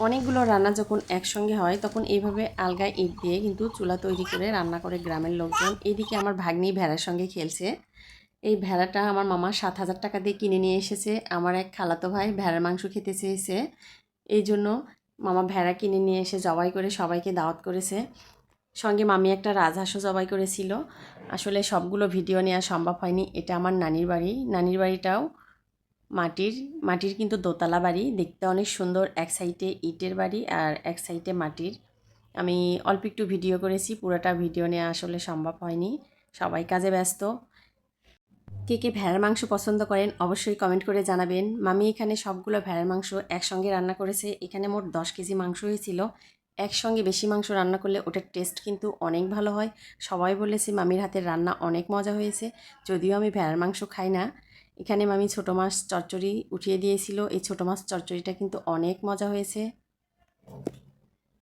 অনেকগুলো রান্না যখন একসঙ্গে হয়, তখন এইভাবে আলগা ইট দিয়ে কিন্তু চুলা তৈরি করে রান্না করে গ্রামের লোকজন। এদিকে আমার ভাগ্নি ভেড়ার সঙ্গে খেলছে। এই ভেড়াটা আমার মামা সাত হাজার টাকা দিয়ে কিনে নিয়ে এসেছে। আমার এক খালাতো ভাই ভেড়ার মাংস খেতে চেয়েছে। এই জন্য মামা ভেড়া কিনে নিয়ে এসে জবাই করে সবাইকে দাওয়াত করেছে। সঙ্গে মামি একটা রাজহাঁসও জবাই করেছিল। আসলে সবগুলো ভিডিও নেওয়া সম্ভব হয়নি। এটা আমার নানির বাড়ি। নানির বাড়িটাও মাটির মাটির কিন্তু দোতলা বাড়ি। দেখতে অনেক সুন্দর, এক সাইডে ইটের বাড়ি আর এক সাইডে মাটির। আমি অল্প একটু ভিডিও করেছি, পুরোটা ভিডিও নেওয়া আসলে সম্ভব হয়নি। সবাই কাজে ব্যস্ত। কে কে ভেড়ার মাংস পছন্দ করেন অবশ্যই কমেন্ট করে জানাবেন। মামি এখানে সবগুলো ভেড়ার মাংস একসঙ্গে রান্না করেছে। এখানে মোট দশ কেজি মাংস হয়েছিল। একসঙ্গে বেশি মাংস রান্না করলে ওটার টেস্ট কিন্তু অনেক ভালো হয়। সবাই বলেছে মামির হাতের রান্না অনেক মজা হয়েছে। যদিও আমি ভেড়ার মাংস খাই না। এখানে মামি ছোটো মাছ চচ্চড়ি উঠিয়ে দিয়েছিল। এই ছোটো মাছ চচ্চড়িটা কিন্তু অনেক মজা হয়েছে।